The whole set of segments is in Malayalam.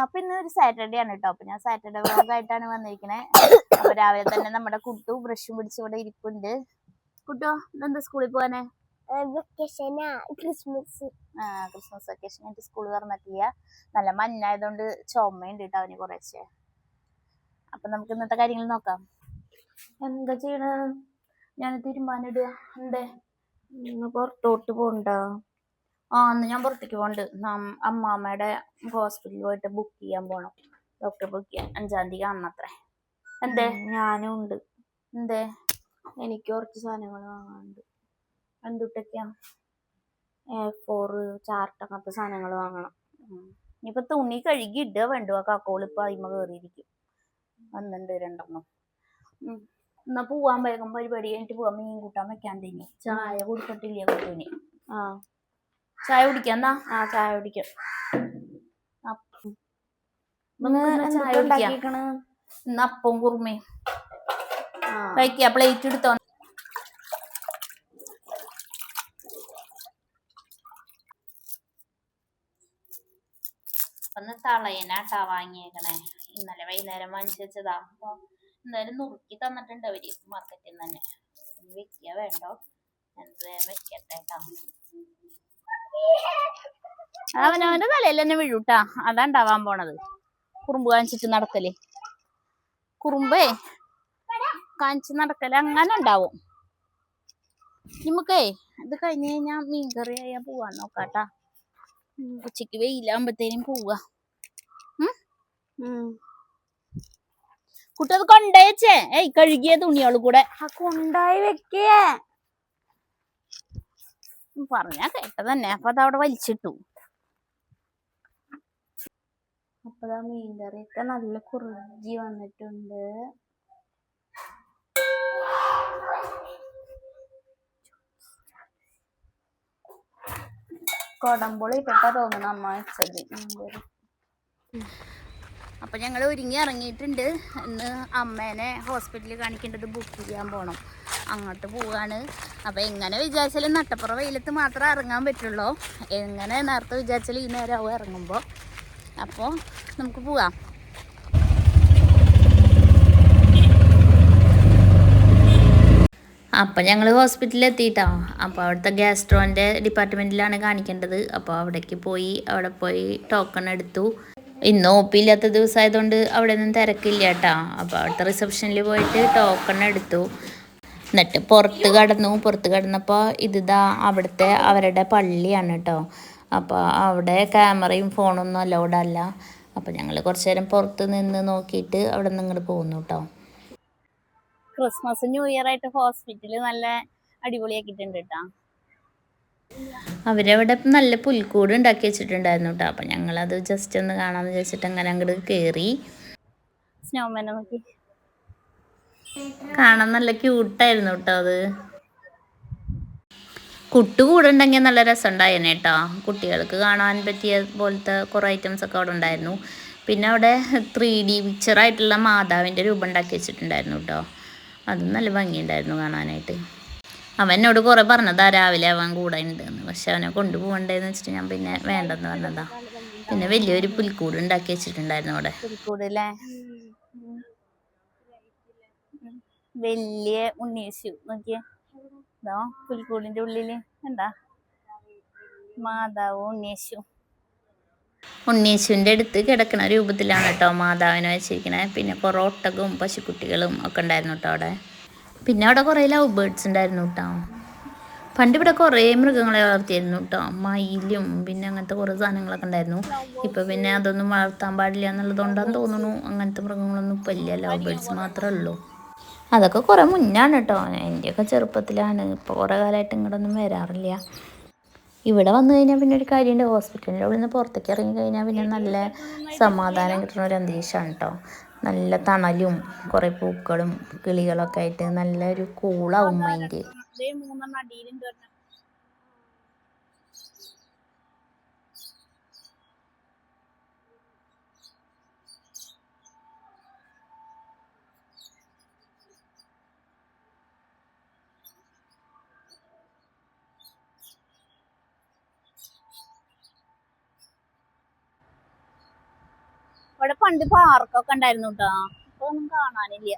അപ്പൊ ഇന്ന് ഒരു സാറ്റർഡേ ആണ് കേട്ടോ അപ്പൊ ഞാൻ സാറ്റർഡേ വ്ളോഗ് ആയിട്ടാണ് വന്നിരിക്കുന്നത് അപ്പൊ രാവിലെ തന്നെ നമ്മുടെ കുട്ടു ബ്രഷും പിടിച്ച് ഇവിടെ ഇരിപ്പുണ്ട്. കുട്ടോ ഇതെന്താ സ്കൂളിൽ പോവാനെ? വെക്കേഷനാ ക്രിസ്മസ് ആ ക്രിസ്മസ് വെക്കേഷൻ ആയിട്ട് സ്കൂൾ തുറന്നിട്ടില്ല. നല്ല മഞ്ഞായതുകൊണ്ട് ചുമയുണ്ട് കേട്ടോ അവന് കുറേശ്ശെ. അപ്പൊ നമുക്ക് ഇന്നത്തെ കാര്യങ്ങൾ നോക്കാം. എന്താ ചെയ്യണ? ഞാൻ തീരുമാനിടുക എന്തേ? ഇന്ന് പുറത്തോട്ട് പോണ്ടോ ആ അന്ന് ഞാൻ പുറത്തേക്ക് പോണ്ട് നം- അമ്മാമ്മയുടെ ഹോസ്പിറ്റലിൽ പോയിട്ട് ബുക്ക് ചെയ്യാൻ പോണം. ഡോക്ടറെ ബുക്ക് ചെയ്യാൻ. അഞ്ചാം തീയതി കാണണത്രേ. എന്തേ? ഞാനും ഉണ്ട്. എന്തേ? എനിക്ക് കുറച്ച് സാധനങ്ങൾ വാങ്ങാനുണ്ട്. എന്തുട്ടൊക്കെയാ? എ ഫോർ ചാർട്ട് അങ്ങനത്തെ സാധനങ്ങൾ വാങ്ങണം. ഇനിയിപ്പൊ തുണി കഴുകി ഇടുക വേണ്ടു ആ കക്കോളിപ്പോ അതിമ കയറിയിരിക്കും വന്നിട്ടുണ്ട് രണ്ടെണ്ണം. എന്നാ പോവാൻ വേഗം പരിപാടി കഴിഞ്ഞിട്ട് പോവാൻ മീൻ കൂട്ടാൻ വെക്കാൻ തന്നെ. ചായ കൊടുത്തിട്ടില്ല കുട്ടൂന്. ആ. ചായ കുടിക്കാം എന്നാ? ആ ചായ കുടിക്കാം. അപ്പം. കുറുമേ ചായ കുടിക്കാം. ഇന്ന് അപ്പവും കുറുമയും. ആ. കഴിക്കുക പ്ലേറ്റ് എടുത്തോ ഒന്ന് തളയനാട്ടാ വാങ്ങിയേക്കണേ. ഇന്നലെ വൈകുന്നേരം വാങ്ങിച്ചതാ അപ്പൊ എന്തായാലും നുറുക്കി തന്നിട്ടുണ്ട് അവർ മാർക്കറ്റിൽ നിന്ന് തന്നെ. വെക്കിയ വെക്കുക വേണ്ടോ? എന്ത് വെക്കട്ടെ ട്ടാ. അവനവന്റെ തലയിൽ തന്നെ വീഴൂട്ടാ. അതാ ഉണ്ടാവാൻ പോണത്. കുറുമ്പ് കാണിച്ചിട്ട് നടക്കൽ. കുറുമ്പേ കാണിച്ച് നടക്കൽ അങ്ങനെ ഉണ്ടാവും. നമുക്കേ ഇത് കഴിഞ്ഞ് കഴിഞ്ഞാ മീൻകറി ആയാ പോവാൻ നോക്കാട്ടാ. ഉച്ചയ്ക്ക് വെയിലാകുമ്പത്തേനും പോവാ. ഉം. കുട്ടി അത് കൊണ്ടേച്ചേ ഏയ് കഴുകിയ തുണിയോൾ കൂടെ. കൊണ്ടായി വെക്കേ. പറഞ്ഞാ കേട്ട തന്നെ അപ്പൊ അവിടെ വലിച്ചിട്ടു. അപ്പൊ മീൻകറിയൊക്കെ നല്ല കുറുകി വന്നിട്ടുണ്ട്. കൊടമ്പുളി ഇട്ടിട്ടാ തോന്നുന്നു അമ്മ വെച്ചത് മീൻകറി. അപ്പൊ ഞങ്ങൾ ഒരുങ്ങി ഇറങ്ങിയിട്ടുണ്ട്. ഇന്ന് അമ്മേനെ ഹോസ്പിറ്റലിൽ കാണിക്കേണ്ടത് ബുക്ക് ചെയ്യാൻ പോണം. അങ്ങോട്ട് പോവാണ്. അപ്പൊ എങ്ങനെ വിചാരിച്ചാലും നട്ടപ്പുറ വെയിലത്ത് മാത്രമേ ഇറങ്ങാൻ പറ്റുള്ളൂ. എങ്ങനെ നേരത്തെ വിചാരിച്ചാലും ഈ നേരമാവും ഇറങ്ങുമ്പോൾ അപ്പോൾ നമുക്ക് പോവാം. അപ്പം ഞങ്ങൾ ഹോസ്പിറ്റലിൽ എത്തിയിട്ടോ അപ്പോൾ അവിടുത്തെ ഗ്യാസ്ട്രോന്റെ ഡിപ്പാർട്ട്മെന്റിലാണ് കാണിക്കേണ്ടത്. അപ്പോൾ അവിടേക്ക് പോയി അവിടെ പോയി ടോക്കൺ എടുത്തു. ഇന്ന് ഒ പി ഇല്ലാത്ത ദിവസമായതുകൊണ്ട് അവിടെ ഒന്നും തിരക്കില്ല കേട്ടോ. അപ്പോൾ അവിടുത്തെ റിസപ്ഷനിൽ പോയിട്ട് ടോക്കൺ എടുത്തു. എന്നിട്ട് പുറത്ത് കടന്നു. പുറത്ത് കടന്നപ്പോൾ ഇതിതാ അവിടുത്തെ അവരുടെ പള്ളിയാണ് കേട്ടോ അപ്പോൾ അവിടെ ക്യാമറയും ഫോണൊന്നും അലൗഡ് അല്ല. അപ്പോൾ ഞങ്ങൾ കുറച്ച് നേരം പുറത്ത് നിന്ന് നോക്കിയിട്ട് അവിടെ നിന്ന് ഇങ്ങോട്ട് പോകുന്നു കേട്ടോ ക്രിസ്മസ് ന്യൂ ഇയർ ആയിട്ട് ഹോസ്പിറ്റലിൽ നല്ല അടിപൊളിയാക്കിയിട്ടുണ്ട് കേട്ടോ അവരവിടെ നല്ല പുൽക്കൂട് ഉണ്ടാക്കി വെച്ചിട്ടുണ്ടായിരുന്നു കേട്ടോ അപ്പം ഞങ്ങളത് ജസ്റ്റ് ഒന്ന് കാണാമെന്ന് വിചാരിച്ചിട്ട് അങ്ങനെ അങ്ങോട്ട് കയറി സ്നോമാനെ നോക്കി കാണാൻ നല്ല ക്യൂട്ടായിരുന്നു കേട്ടോ അത്. കുട്ടു കൂടെ ഉണ്ടെങ്കിൽ നല്ല രസമുണ്ടായിരുന്നു കേട്ടോ. കുട്ടികൾക്ക് കാണാൻ പറ്റിയ പോലത്തെ കുറേ ഐറ്റംസ് ഒക്കെ അവിടെ ഉണ്ടായിരുന്നു. പിന്നെ അവിടെ ത്രീ ഡി പിക്ചറായിട്ടുള്ള മാതാവിന്റെ രൂപം ഉണ്ടാക്കി വെച്ചിട്ടുണ്ടായിരുന്നു കേട്ടോ. അതും നല്ല ഭംഗിയുണ്ടായിരുന്നു കാണാനായിട്ട്. അവൻ എന്നോട് കുറേ പറഞ്ഞതാ രാവിലെ അവൻ കൂടെ ഉണ്ടെന്ന് പക്ഷെ അവനെ കൊണ്ടുപോകണ്ടേന്ന് വെച്ചിട്ട് ഞാൻ പിന്നെ വേണ്ടെന്ന് പറഞ്ഞതാ. പിന്നെ വലിയൊരു പുൽക്കൂട് ഉണ്ടാക്കി വെച്ചിട്ടുണ്ടായിരുന്നു അവിടെ. പുൽക്കൂട് അല്ലേ? വലിയ ഉണ്ണിയേശു നോക്കിയേ. ഇതോ പുൽക്കൂടിന്റെ ഉള്ളിൽ. എന്താ മാതാവ് ഉണ്ണിയേശു ഉണ്ണീശുവിന്റെ അടുത്ത് കിടക്കുന്ന രൂപത്തിലാണ് കേട്ടോ മാതാവിനെ വെച്ചിരിക്കണത് പിന്നെ കുറേ ഒട്ടകവും പശുക്കുട്ടികളും ഒക്കെ ഉണ്ടായിരുന്നു കേട്ടോ അവിടെ. പിന്നെ അവിടെ കുറേ ലവ് ബേർഡ്സ് ഉണ്ടായിരുന്നു കേട്ടോ. പണ്ട് ഇവിടെ കുറേ മൃഗങ്ങളെ വളർത്തിയിരുന്നു കേട്ടോ. മയിലും പിന്നെ അങ്ങനത്തെ കുറേ സാധനങ്ങളൊക്കെ ഉണ്ടായിരുന്നു. ഇപ്പൊ പിന്നെ അതൊന്നും വളർത്താൻ പാടില്ല എന്നുള്ളതുകൊണ്ടാന്ന് തോന്നുന്നു. അങ്ങനത്തെ മൃഗങ്ങളൊന്നും ഇപ്പം ഇല്ല. ലവ് ബേർഡ്സ് മാത്രമേ ഉള്ളൂ. അതൊക്കെ കുറേ മുന്നാണ് കേട്ടോ എന്റെയൊക്കെ ചെറുപ്പത്തിലാണ്. ഇപ്പോൾ കുറേ കാലമായിട്ട് ഇങ്ങോട്ടൊന്നും വരാറില്ല. ഇവിടെ വന്നു കഴിഞ്ഞാൽ പിന്നെ ഒരു കാര്യമുണ്ട് ഹോസ്പിറ്റലിന്റെ ഉള്ളിൽ നിന്ന് പുറത്തേക്ക് ഇറങ്ങി കഴിഞ്ഞാൽ പിന്നെ നല്ല സമാധാനം കിട്ടുന്ന ഒരു അന്തരീക്ഷമാണ് കേട്ടോ നല്ല തണലും കുറേ പൂക്കളും കിളികളൊക്കെ ആയിട്ട് നല്ലൊരു കൂളാവും മൈൻഡ് ഇവിടെ പണ്ട് പാർക്കൊക്കെ ഉണ്ടായിരുന്നു കേട്ടോ ഇപ്പൊ ഒന്നും കാണാനില്ല.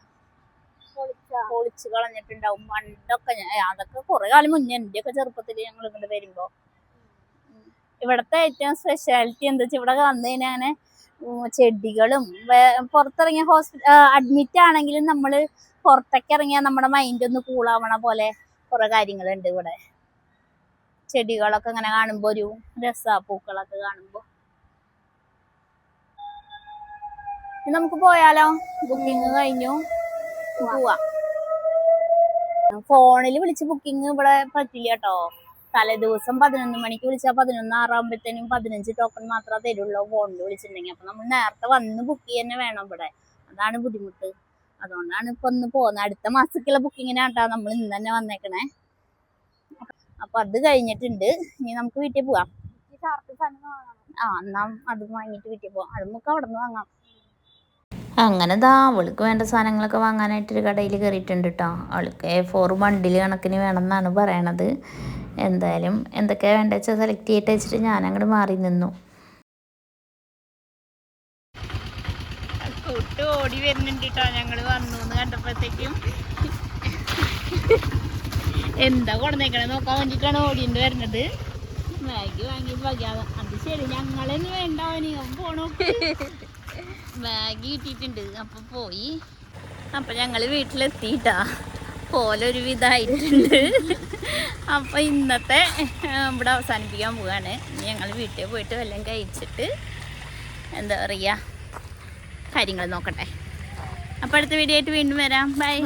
പൊളിച്ച്? കളഞ്ഞിട്ടുണ്ടാവും. പണ്ടൊക്കെ അതൊക്കെ കുറെ കാലം മുന്നേ എന്റെ ഒക്കെ ചെറുപ്പത്തിൽ ഞങ്ങൾ ഇങ്ങോട്ട് വരുമ്പോ. ഇവിടത്തെ ഏറ്റവും സ്പെഷ്യാലിറ്റി എന്താ വെച്ചാൽ ഇവിടെ വന്നു കഴിഞ്ഞാൽ ചെടികളും പുറത്തിറങ്ങിയ ഹോസ്പിറ്റൽ അഡ്മിറ്റ് ആണെങ്കിലും നമ്മൾ പുറത്തേക്ക് ഇറങ്ങിയാൽ നമ്മുടെ മൈൻഡ് ഒന്ന് കൂളാവണ പോലെ കുറെ കാര്യങ്ങളുണ്ട് ഇവിടെ. ചെടികളൊക്കെ ഇങ്ങനെ കാണുമ്പോ ഒരു രസാ പൂക്കളൊക്കെ കാണുമ്പോ. നമുക്ക് പോയാലോ? ബുക്കിംഗ് കഴിഞ്ഞു. പോവാ. ഫോണിൽ വിളിച്ച് ബുക്കിംഗ് ഇവിടെ പറ്റില്ല കേട്ടോ. തലേ ദിവസം പതിനൊന്ന് മണിക്ക് വിളിച്ചാൽ പതിനൊന്ന് ആറാകുമ്പോഴത്തേനും പതിനഞ്ച് ടോക്കൺ മാത്രമേ തരുള്ളൂ ഫോണിൽ വിളിച്ചിട്ടുണ്ടെങ്കിൽ അപ്പൊ നമ്മൾ നേരത്തെ വന്ന് ബുക്ക് തന്നെ വേണം ഇവിടെ. അതാണ് ബുദ്ധിമുട്ട്. അതുകൊണ്ടാണ് ഇപ്പൊ ഒന്ന് പോകുന്നത് അടുത്ത മാസത്തേക്കുള്ള ബുക്കിങ്ങിനാട്ടാ നമ്മൾ ഇന്ന് തന്നെ വന്നേക്കണേ. അപ്പൊ അത് കഴിഞ്ഞിട്ടുണ്ട്. ഇനി നമുക്ക് വീട്ടിൽ പോവാം. ആ എന്നാ അത് വാങ്ങിയിട്ട് വീട്ടിൽ പോവാം. അത് നമുക്ക് അവിടെ നിന്ന് വാങ്ങാം. അങ്ങനെ ദാ അവൾക്ക് വേണ്ട സാധനങ്ങളൊക്കെ വാങ്ങാനായിട്ടൊരു കടയിൽ കയറിയിട്ടുണ്ട് കേട്ടോ അവൾക്ക് എ ഫോർ ബണ്ടിൽ കണക്കിന് വേണമെന്നാണ് പറയണത്. എന്തായാലും എന്തൊക്കെയാണ് വേണ്ടത് വെച്ചാൽ സെലക്ട് ചെയ്തിട്ട് വെച്ചിട്ട് ഞാനങ്ങോട്ട് മാറി നിന്നു. ഓടി വരുന്നുണ്ട് കേട്ടോ ഞങ്ങൾ വന്നു എന്ന് കണ്ടപ്പോഴത്തേക്കും. എന്താ കൊടുന്നേക്കണേ? നോക്കാൻ വേണ്ടിയിട്ടാണ് ഓടിയിട്ട് വരുന്നത്. മാഗി വാങ്ങി പകാതെ അത് ശരി ഞങ്ങളെന്ന് വേണ്ട അവന്. പോണോ? മാഗി കിട്ടിയിട്ടുണ്ട്. അപ്പൊ പോയി. അപ്പൊ ഞങ്ങൾ വീട്ടിലെത്തിയിട്ടാ. പോലൊരു വിധമായിട്ടുണ്ട് അപ്പൊ ഇന്നത്തെ ഇവിടെ അവസാനിപ്പിക്കാൻ പോവാണ്. ഞങ്ങൾ വീട്ടിൽ പോയിട്ട് വല്ലതും കഴിച്ചിട്ട് എന്താ പറയുക കാര്യങ്ങൾ നോക്കട്ടെ. അപ്പോൾ അടുത്ത വീഡിയോ ആയിട്ട് വീണ്ടും വരാം. ബൈ.